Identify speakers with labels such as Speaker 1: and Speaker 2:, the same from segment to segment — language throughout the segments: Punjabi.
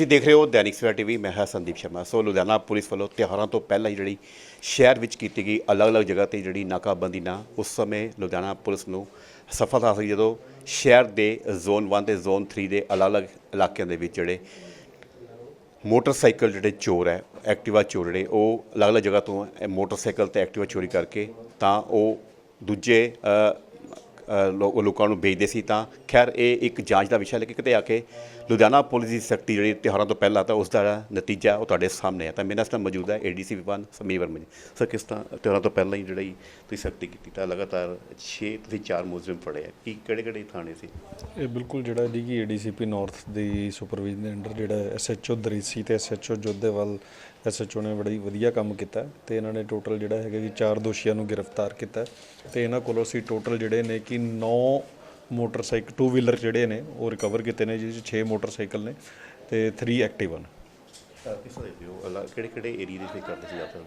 Speaker 1: ਤੁਸੀਂ ਦੇਖ ਰਹੇ ਹੋ ਦੈਨਿਕ ਸਵੇਰਾ ਟੀਵੀ ਮੈਂ ਹਾਂ ਸੰਦੀਪ ਸ਼ਰਮਾ। ਸੋ ਲੁਧਿਆਣਾ ਪੁਲਿਸ ਵੱਲੋਂ ਤਿਉਹਾਰਾਂ ਤੋਂ ਪਹਿਲਾਂ ਹੀ ਜਿਹੜੀ ਸ਼ਹਿਰ ਵਿੱਚ ਕੀਤੀ ਗਈ ਅਲੱਗ-ਅਲੱਗ ਜਗ੍ਹਾ ਤੇ ਜਿਹੜੀ ਨਾਕਾਬੰਦੀ ਨਾ ਉਸ ਸਮੇਂ ਲੁਧਿਆਣਾ ਪੁਲਿਸ ਨੂੰ ਸਫਲਤਾ ਹਾਸਲ ਜਦੋਂ ਸ਼ਹਿਰ ਦੇ ਜ਼ੋਨ 1 ਤੇ ਜ਼ੋਨ 3 ਦੇ ਅਲੱਗ-ਅਲੱਗ ਇਲਾਕਿਆਂ ਦੇ ਵਿੱਚ ਜਿਹੜੇ ਮੋਟਰਸਾਈਕਲ ਜਿਹੜੇ ਚੋਰ ਹੈ ਐਕਟਿਵਾ ਚੋਰ ਜਿਹੜੇ ਉਹ ਅਲੱਗ-ਅਲੱਗ ਜਗ੍ਹਾ ਤੋਂ ਮੋਟਰਸਾਈਕਲ ਤੇ ਐਕਟਿਵਾ ਚੋਰੀ ਕਰਕੇ ਤਾਂ ਉਹ ਦੂਜੇ ਅ, ਅ, ਲੋਕਾਂ ਨੂੰ ਵੇਚਦੇ ਸੀ ਤਾਂ ਖੈਰ ਇਹ ਇੱਕ ਜਾਂਚ ਦਾ ਵਿਸ਼ਾ ਲੇਕਿਨ ਕਿਤੇ ਆ ਕੇ ਲੁਧਿਆਣਾ ਪੁਲਿਸ ਦੀ ਸਖਤੀ ਜਿਹੜੀ ਤਿਉਹਾਰਾਂ ਤੋਂ ਪਹਿਲਾਂ ਤਾਂ ਉਸ ਦਾ ਜਿਹੜਾ ਨਤੀਜਾ ਉਹ ਤੁਹਾਡੇ ਸਾਹਮਣੇ ਹੈ ਤਾਂ ਮੇਰੇ ਨਾਲ ਇਸ time ਮੌਜੂਦ ਹੈ ਏਡੀਸੀ ਵਿਭਾਨ ਸਮੀਰ ਵਰਮਾ ਜੀ। ਸਰ ਕਿਸ ਤਰ੍ਹਾਂ ਤਿਉਹਾਰਾਂ ਤੋਂ ਪਹਿਲਾਂ ਹੀ ਜਿਹੜੀ ਤੁਸੀਂ ਸਖਤੀ ਕੀਤੀ, ਤਾਂ ਲਗਾਤਾਰ 6 ਤੁਸੀਂ 4 ਮੁਲਜ਼ਮ ਫੜੇ ਆ, ਕੀ ਕਿਹੜੇ ਕਿਹੜੇ ਥਾਣੇ ਸੀ?
Speaker 2: ਇਹ ਬਿਲਕੁਲ ਜਿਹੜਾ ਜੀ ਕਿ ਏਡੀਸੀਪੀ ਨਾਰਥ ਦੀ ਸੁਪਰਵਿਜ਼ਨ ਦੇ ਅੰਡਰ ਜਿਹੜਾ ਐਸਐਚਓ ਦਰੀਸੀ ਤੇ ਐਸਐਚਓ ਜੋਧੇਵਾਲ ਐਸਐਚਓ ਨੇ ਬੜੀ ਵਧੀਆ ਕੰਮ ਕੀਤਾ ਤੇ ਇਹਨਾਂ ਨੇ ਟੋਟਲ ਜਿਹੜਾ ਹੈਗਾ ਕਿ ਚਾਰ ਦੋਸ਼ੀਆਂ ਨੂੰ ਗ੍ਰਿਫਤਾਰ ਕੀਤਾ ਤੇ ਇਹਨਾਂ ਕੋਲੋਂ ਅਸੀਂ ਟੋਟਲ ਜਿਹੜੇ ਨੇ ਕਿ 9 ਮੋਟਰਸਾਈਕਲ ਟੂ ਵੀਲਰ ਜਿਹੜੇ ਨੇ ਉਹ ਰਿਕਵਰ ਕੀਤੇ ਨੇ ਜਿਹਦੇ 'ਚ 6 ਮੋਟਰਸਾਈਕਲ ਨੇ ਤੇ 3 ਐਕਟਿਵਾ ਨੇ
Speaker 1: ਤਾਂ ਕਿਸ ਤਰ੍ਹਾਂ ਦੇ ਹੋ ਅਲੱਗ ਕਿਹੜੇ ਕਿਹੜੇ ਏਰੀਆ ਦੇ ਵਿੱਚ ਕਰਦੇ ਸੀ ਜ਼ਿਆਦਾ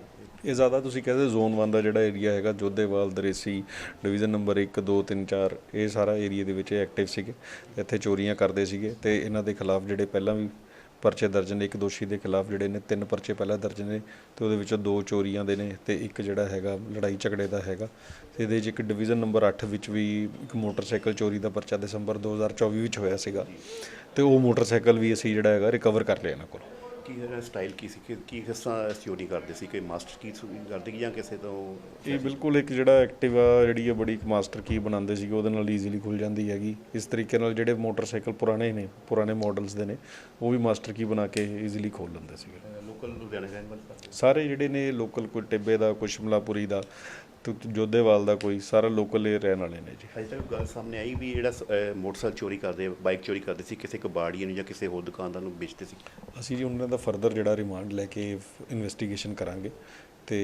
Speaker 2: ਇਹ ਜ਼ਿਆਦਾ ਤੁਸੀਂ ਕਹਿੰਦੇ ਜ਼ੋਨ 1 ਦਾ ਜਿਹੜਾ ਏਰੀਆ ਹੈਗਾ ਜੋਧੇਵਾਲ ਦਰੇਸੀ ਡਿਵੀਜ਼ਨ ਨੰਬਰ 1 2 3 4 ਇਹ ਸਾਰਾ ਏਰੀਆ ਦੇ ਵਿੱਚ ਐਕਟਿਵ ਸੀਗੇ ਇੱਥੇ ਚੋਰੀਆਂ ਕਰਦੇ ਸੀਗੇ ਤੇ ਇਹਨਾਂ ਦੇ ਖਿਲਾਫ ਜਿਹੜੇ ਪਹਿਲਾਂ ਵੀ ਪਰਚੇ ਦਰਜ ਨੇ, ਇੱਕ ਦੋਸ਼ੀ ਦੇ ਖਿਲਾਫ ਜਿਹੜੇ ਨੇ ਤਿੰਨ ਪਰਚੇ ਪਹਿਲਾਂ ਦਰਜ ਨੇ ਤੇ ਉਹਦੇ ਵਿੱਚੋਂ ਦੋ ਚੋਰੀਆਂ ਦੇ ਨੇ ਤੇ ਇੱਕ ਜਿਹੜਾ ਹੈਗਾ ਲੜਾਈ ਝਗੜੇ ਦਾ ਹੈਗਾ ਤੇ ਇਹਦੇ 'ਚ ਇੱਕ ਡਿਵੀਜ਼ਨ ਨੰਬਰ 8 ਵਿੱਚ ਵੀ ਇੱਕ ਮੋਟਰਸਾਈਕਲ ਚੋਰੀ ਦਾ ਪਰਚਾ ਦਸੰਬਰ 2024 ਵਿੱਚ ਹੋਇਆ ਸੀਗਾ ਤੇ ਉਹ ਮੋਟਰਸਾਈਕਲ ਵੀ ਅਸੀਂ ਜਿਹੜਾ ਹੈਗਾ ਰਿਕਵਰ ਕਰ ਲਿਆ ਇਹਨਾਂ ਕੋਲ।
Speaker 1: ਕੀ ਇਹਦਾ ਸਟਾਈਲ ਕੀ ਸੀ? ਕਿ ਕੀ ਕਿਸ ਤਰ੍ਹਾਂ ਚੋਰੀ ਕਰਦੇ ਸੀ? ਕਿ ਮਾਸਟਰ ਕੀ ਕਰਦੇ ਜਾਂ ਕਿਸੇ ਤੋਂ
Speaker 2: ਇਹ ਬਿਲਕੁਲ ਇੱਕ ਜਿਹੜਾ ਐਕਟਿਵਾ ਜਿਹੜੀ ਹੈ ਬੜੀ ਮਾਸਟਰ ਕੀ ਬਣਾਉਂਦੇ ਸੀਗੇ ਉਹਦੇ ਨਾਲ ਈਜ਼ੀਲੀ ਖੁੱਲ ਜਾਂਦੀ ਹੈਗੀ। ਇਸ ਤਰੀਕੇ ਨਾਲ ਜਿਹੜੇ ਮੋਟਰਸਾਈਕਲ ਪੁਰਾਣੇ ਨੇ ਪੁਰਾਣੇ ਮਾਡਲਸ ਦੇ ਨੇ ਉਹ ਵੀ ਮਾਸਟਰ ਕੀ ਬਣਾ ਕੇ ਈਜ਼ੀਲੀ ਖੋਲ ਲੈਂਦੇ ਸੀਗੇ।
Speaker 1: ਲੋਕਲ ਲੁਧਿਆਣੇ ਸਾਰੇ
Speaker 2: ਜਿਹੜੇ ਨੇ ਲੋਕਲ ਕੋਈ ਟਿੱਬੇ ਦਾ ਕੋਈ ਸ਼ਿਮਲਾਪੁਰੀ ਦਾ ਤੇ ਜੋਧੇਵਾਲ ਦਾ ਕੋਈ ਸਾਰਾ ਲੋਕਲ ਹੀ ਰਹਿਣ ਵਾਲੇ ਨੇ ਜੀ।
Speaker 1: ਅਜੇ ਤੱਕ ਗੱਲ ਸਾਹਮਣੇ ਆਈ ਵੀ ਜਿਹੜਾ ਮੋਟਰਸਾਈਕਲ ਚੋਰੀ ਕਰਦੇ ਬਾਈਕ ਚੋਰੀ ਕਰਦੇ ਸੀ ਕਿਸੇ ਕਬਾੜੀਏ ਨੂੰ ਜਾਂ ਕਿਸੇ ਹੋਰ ਦੁਕਾਨਦਾਰ ਨੂੰ ਵੇਚਦੇ ਸੀ?
Speaker 2: ਅਸੀਂ ਜੀ ਉਹਨਾਂ ਦਾ ਫਰਦਰ ਜਿਹੜਾ ਰਿਮਾਂਡ ਲੈ ਕੇ ਇਨਵੈਸਟੀਗੇਸ਼ਨ ਕਰਾਂਗੇ। ਤੇ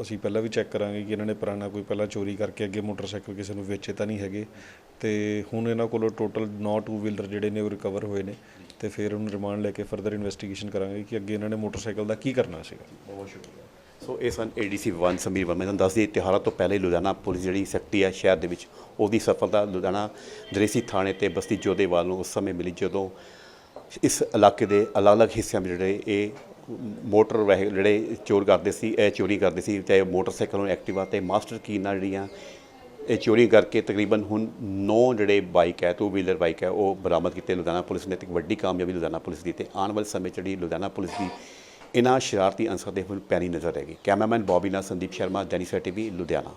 Speaker 2: ਅਸੀਂ ਪਹਿਲਾਂ ਵੀ ਚੈੱਕ ਕਰਾਂਗੇ ਕਿ ਇਹਨਾਂ ਨੇ ਪੁਰਾਣਾ ਕੋਈ ਪਹਿਲਾਂ ਚੋਰੀ ਕਰਕੇ ਅੱਗੇ ਮੋਟਰਸਾਈਕਲ ਕਿਸੇ ਨੂੰ ਵੇਚੇ ਤਾਂ ਨਹੀਂ ਹੈਗੇ। ਤੇ ਹੁਣ ਇਹਨਾਂ ਕੋਲੋਂ ਟੋਟਲ 9 ਟੂ ਵੀਲਰ ਜਿਹੜੇ ਨੇ ਉਹ ਰਿਕਵਰ ਹੋਏ ਨੇ। ਤੇ ਫਿਰ ਉਹਨੂੰ ਰਿਮਾਂਡ ਲੈ ਕੇ ਫਰਦਰ ਇਨਵੈਸਟੀਗੇਸ਼ਨ ਕਰਾਂਗੇ ਕਿ ਅੱਗੇ ਇਹਨਾਂ ਨੇ ਮੋਟਰਸਾਈਕਲ ਦਾ ਕੀ ਕਰਨਾ ਸੀਗਾ।
Speaker 1: ਬਹੁਤ ਸ਼ੁਕਰੀਆ। ਸੋ ਇਹ ਸਨ ਏਡੀਸੀ ਵਨ ਸਮੀਰ ਵਰਮਾ ਤੁਹਾਨੂੰ ਦੱਸਦੀ ਦਈਏ ਤਿਉਹਾਰਾਂ ਤੋਂ ਪਹਿਲੇ ਲੁਧਿਆਣਾ ਪੁਲਿਸ ਜਿਹੜੀ ਸਖਤੀ ਹੈ ਸ਼ਹਿਰ ਦੇ ਵਿੱਚ, ਉਹਦੀ ਸਫਲਤਾ ਲੁਧਿਆਣਾ ਦਰੇਸੀ ਥਾਣੇ ਤੇ ਬਸਤੀ ਜੋਧੇਵਾਲ ਨੂੰ ਉਸ ਸਮੇਂ ਮਿਲੀ, ਜਦੋਂ ਇਸ ਇਲਾਕੇ ਦੇ ਅਲੱਗ-ਅਲੱਗ ਹਿੱਸਿਆਂ ਵਿੱਚ ਜਿਹੜੇ ਇਹ ਮੋਟਰ ਵਹਿ, ਜਿਹੜੇ ਚੋਰ ਕਰਦੇ ਸੀ, ਇਹ ਚੋਰੀ ਕਰਦੇ ਸੀ, ਚਾਹੇ ਮੋਟਰਸਾਈਕਲ ਹੋਣ, ਐਕਟਿਵਾ ਤੇ ਮਾਸਟਰ ਕੀ ਨਾਲ ਜਿਹੜੀਆਂ ਇਹ ਚੋਰੀ ਕਰਕੇ ਤਕਰੀਬਨ ਹੁਣ 9 ਜਿਹੜੇ ਬਾਈਕ ਹੈ ਟੂ ਵੀਲਰ ਬਾਈਕ ਹੈ, ਉਹ ਬਰਾਮਦ ਕੀਤੇ ਲੁਧਿਆਣਾ ਪੁਲਿਸ ਨੇ ਤੇ ਇੱਕ ਵੱਡੀ ਕਾਮਯਾਬੀ ਲੁਧਿਆਣਾ ਪੁਲਿਸ ਦੀ ਤੇ ਆਉਣ ਵਾਲੇ ਸਮੇਂ 'ਚ ਜਿਹੜੀ ਲੁਧਿਆਣਾ ਪੁਲਿਸ ਦੀ ਇਹਨਾਂ ਸ਼ਰਾਰਤੀ ਅੰਸਰ ਦੇ ਹੁਣ ਪੈਣੀ ਨਜ਼ਰ ਰਹੇਗੀ ਕੈਮਰਾਮੈਨ ਬੌਬੀ ਨਾਲ ਸੰਦੀਪ ਸ਼ਰਮਾ ਦੈਨਿਕ ਸਵੇਰਾ ਟੀਵੀ, ਲੁਧਿਆਣਾ।